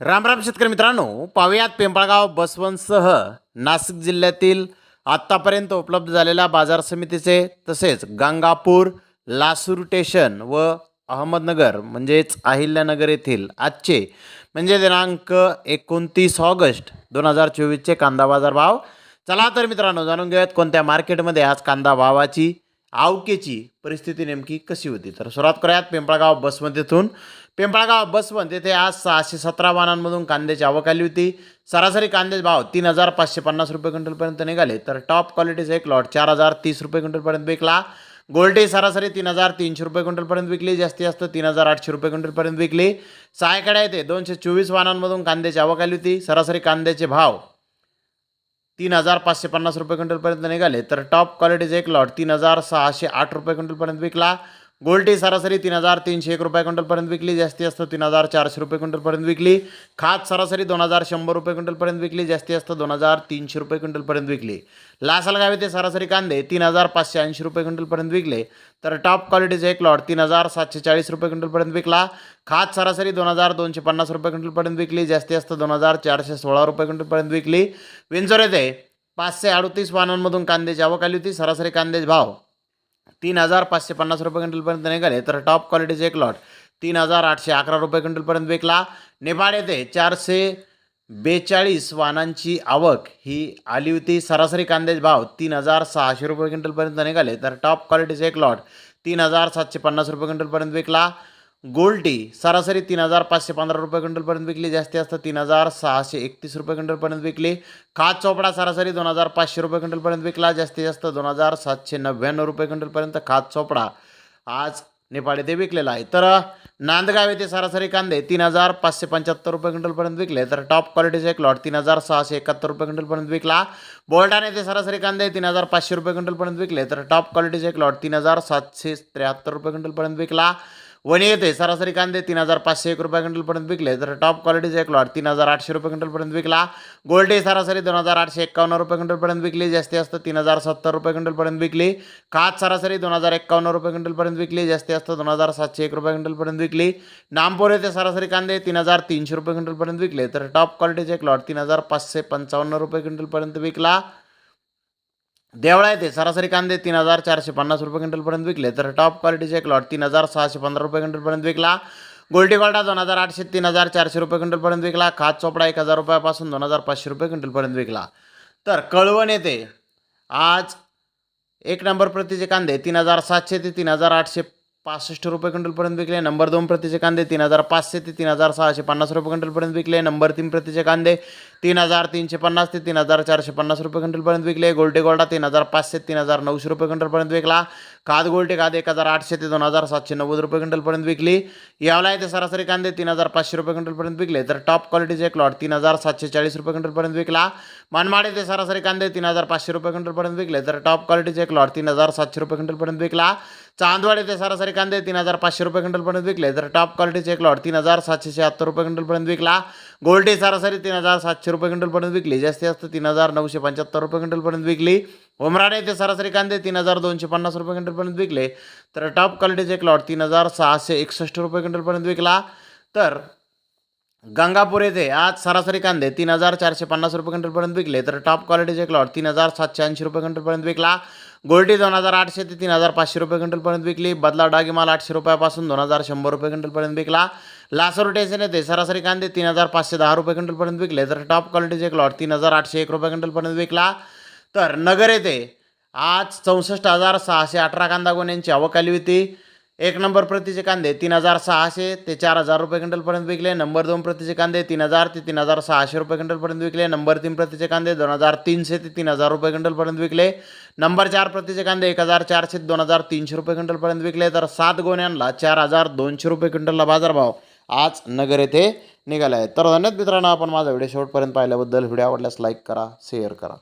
रामराम शेतकरी मित्रांनो पाहुयात पिंपळगाव बसवंतसह नाशिक जिल्ह्यातील आत्तापर्यंत उपलब्ध झालेल्या बाजार समितीचे तसेच गंगापूर लासूर स्टेशन व अहमदनगर म्हणजेच अहिल्यानगर येथील आजचे म्हणजे दिनांक एकोणतीस ऑगस्ट दोन हजार चोवीसचे कांदा बाजार भाव. चला तर मित्रांनो जाणून घेऊयात कोणत्या मार्केटमध्ये आज कांदा भावाची आवकेची परिस्थिती नेमकी कशी होती? तर सुरुवात करूयात पिंपळगाव बसवंत येथून पिंपळगाव बसवंत येथे आज सहाशे सतरा वाहनांमधून कांद्याची आवक आली होती. सरासरी कांद्याचे भाव तीन हजार पाचशे पन्नास रुपये क्विंटलपर्यंत निघाले तर टॉप क्वालिटीचा एक लॉट चार हजार तीस रुपये क्विंटलपर्यंत विकला. गोल्डे सरासरी तीन हजार तीनशे रुपये क्विंटलपर्यंत विकली जास्तीत जास्त तीन हजार आठशे रुपये क्विंटलपर्यंत विकली. सायकड्या येते दोनशे चोवीस वाहनांमधून कांद्याची आवक आली होती. सरासरी कांद्याचे भाव तीन हजार पाचशे पन्नास रुपये क्विंटलपर्यंत निघाले. तर टॉप क्वालिटीचा एक लॉट तीन हजार सहाशे आठ रुपये क्विंटलपर्यंत विकला. गोल्टी सरासरी तीन हजार तीनशे एक रुपये क्विंटलपर्यंत विकली. जास्ती असतं तीन हजार चारशे रुपये क्विंटलपर्यंत विकली. खात सरासरी दोन हजार शंभर रुपये क्विंटलपर्यंत विकली. जास्ती असतं दोन हजार तीनशे रुपये क्विंटलपर्यंत विकली. लासलगाव येथे सरासरी कांदे तीन हजार पाचशे ऐंशी रुपये क्विंटलपर्यंत विकले. तर टॉप क्वालिटीचे एक लॉट तीन हजार सातशे चाळीस रुपये क्विंटलपर्यंत विकला. खात सरासरी दोन हजार दोनशे पन्नास रुपये क्विंटलपर्यंत विकली. जास्ती असतं दोन हजार चारशे सोळा रुपये क्विंटलपर्यंत विकली. विंचोर येथे पाचशे अडतीस वाहनांमधून कांद्याची आवक आली होती. सरासरी कांद्याचे भाव तीन हजार पाचशे पन्नास रुपये क्विंटलपर्यंत निघाले. तर टॉप क्वालिटीचे एक लॉट तीन हजार आठशे अकरा रुपये क्विंटलपर्यंत विकला. नेपाळ येथे चारशे बेचाळीस वाहनांची आवक ही आली होती. सरासरी कांद्याचे भाव तीन हजार सहाशे रुपये क्विंटलपर्यंत निघाले. तर टॉप क्वालिटीचे एक लॉट तीन हजार सातशे पन्नास रुपये क्विंटलपर्यंत विकला. गोल्टी सरासरी तीन हजार पाचशे पंधरा रुपये क्विंटलपर्यंत विकली. जास्ती जास्त तीन हजार सहाशे एकतीस रुपये क्विंटलपर्यंत विकली. खाद चोपडा सरासरी दोन हजार पाचशे रुपये क्विंटलपर्यंत विकला. जास्तीत जास्त दोन हजार सातशे नव्याण्णव रुपये क्विंटलपर्यंत खाद चोपडा आज नेपाळ येथे विकलेला आहे. तर नांदगाव येथे सरासरी कांदे तीन हजार पाचशे पंच्याहत्तर रुपये क्विंटलपर्यंत विकले. तर टॉप क्वालिटीचे एक लॉट तीन हजार सहाशे एकाहत्तर रुपये क्विंटलपर्यंत विकला. बोल्डाने येथे सरासरी कांदे तीन हजार पाचशे रुपये क्विंटलपर्यंत विकले. तर टॉप क्वालिटीचे एक लॉट तीन हजार सातशे त्र्याहत्तर रुपये क्विंटलपर्यंत विकला. वणी येते सरासरी कांदे तीन हजार पाचशे एक रुपये क्विंटलपर्यंत विकले. तर टॉप क्वालिटीचे एक लॉट तीन हजार आठशे रुपये क्विंटलपर्यंत विकला. गोल्डी सरासरी दोन हजार आठशे एक्कावन्न रुपये क्विंटलपर्यंत विकली. जास्ती असतं तीन हजार सत्तर रुपये क्विंटलपर्यंत विकली. खात सरासरी दोन हजार एक्कावन्न रुपये क्विंटलपर्यंत विकली. जास्ती जास्त दोन हजार सातशे एक रुपये क्विंटलपर्यंत विकली. नामपोर येथे सरासरी कांदे तीन हजार तीनशे रुपये क्विंटलपर्यंत विकले. तर टॉप क्वालिटीचे एक लॉट तीन हजार पाचशे पंचावन्न रुपये क्विंटलपर्यंत विकला. देवळा येथे सरासरी कांदे तीन हजार चारशे पन्नास रुपये क्विंटलपर्यंत विकले. तर टॉप क्वालिटीचे एक लॉट तीन हजार सहाशे पंधरा रुपये क्विंटलपर्यंत विकला. गोल्डी गोल्डा दोन हजार आठशे तीन हजार चारशे रुपये क्विंटलपर्यंत विकला. खात चोपडा एक हजार रुपयापासून दोन हजार पाचशे रुपये क्विंटलपर्यंत विकला. तर कळवण येथे आज एक नंबर प्रतीचे कांदे तीन हजार सातशे ते तीन हजार आठशे पासष्ट रुपये क्विंटलपर्यंत विकले नंबर दोन प्रतीचे कांदे तीन हजार पाचशे ते तीन हजार सहाशे पन्नास रुपये क्विंटलपर्यंत विकले नंबर तीन प्रतीचे कांदे तीन हजार तीनशे पन्नास ते तीन हजार चारशे पन्नास रुपये क्विंटलपर्यंत विकले गोल्टे गोल्डा तीन हजार पाचशे ते तीन हजार नऊशे रुपये क्विंटलपर्यंत विकला काद गोल्टे काद एक हजार आठशे ते दोन हजार सातशे नव्वद रुपये क्विंटलपर्यंत विकली यावला येथे सरासरी कांदे तीन हजार पाचशे रुपये क्विंटलपर्यंत विकले तर टॉप क्वालिटीचे एक लॉट तीन हजार सातशे चाळीस रुपये क्विंटलपर्यंत विकला मनमाड येथे सरासरी कांदे तीन हजार पाचशे रुपये क्विंटलपर्यंत विकले तर टॉप क्वालिटीचे एक लॉट तीन हजार सातशे रुपये क्विंटलपर्यंत विकला चांदवाड येथे सरासरी कांदे तीन हजार पाचशे रुपये क्विंटलपर्यंत विकले. तर टॉप क्वालिटीचे एक लॉट तीन हजार सातशे शहात्तर रुपये क्विंटलपर्यंत विकला. गोल्डे सरासरी तीन हजार सातशे रुपये क्विंटलपर्यंत विकली. जास्तीत जास्त तीन हजार नऊशे पंच्याहत्तर रुपये क्विंटलपर्यंत विकली. उमराडे येथे सरासरी कांदे तीन हजार दोनशे पन्नास रुपये क्विंटलपर्यंत विकले. तर टॉप क्वालिटीचे एक लॉट तीन हजार सहाशे एकसष्ट रुपये क्विंटलपर्यंत विकला. तर गंगापूर येथे आज सरासरी कांदे तीन हजार चारशे पन्नास रुपये क्विंटलपर्यंत विकले. तर टॉप क्वालिटीचे एक लॉट तीन हजार सातशे ऐंशी रुपये क्विंटलपर्यंत विकला. गोल्टी दोन हजार आठशे ते तीन हजार पाचशे रुपये क्विंटलपर्यंत विकली. बदला डागीमाल आठशे रुपयापासून दोन हजार शंभर रुपये क्विंटलपर्यंत विकला. लासर स्टेशन ते सरासरी कांदे तीन हजार पाचशे दहा रुपये क्विंटलपर्यंत विकले. तर टॉप क्वालिटीचे एक लॉट तीन हजार आठशे एक रुपये क्विंटलपर्यंत विकला. तर नगर येथे आज चौसष्ट हजार सहाशे अठरा कांदा गोण्यांची आवक आली होती. एक नंबर प्रतीचे कांदे तीन हजार सहाशे ते चार हजार रुपये क्विंटलपर्यंत विकले. नंबर दोन प्रतीचे कांदे तीन हजार ते तीन हजार सहाशे रुपये क्विंटलपर्यंत विकले. नंबर तीन प्रतीचे कांदे दोन हजार तीनशे ते तीन हजार रुपये क्विंटलपर्यंत विकले. नंबर चार प्रतीचे कांदे एक हजार चारशे दोन हजार तीनशे रुपये क्विंटलपर्यंत विकले. तर सात गोण्यांना चार हजार दोनशे रुपये क्विंटलला बाजारभाव आज नगर येथे निघाला आहे तर धन्यवाद मित्रांनो आपण माझा व्हिडिओ शेवटपर्यंत पाहिल्याबद्दल. व्हिडिओ आवडल्यास लाईक करा शेअर करा.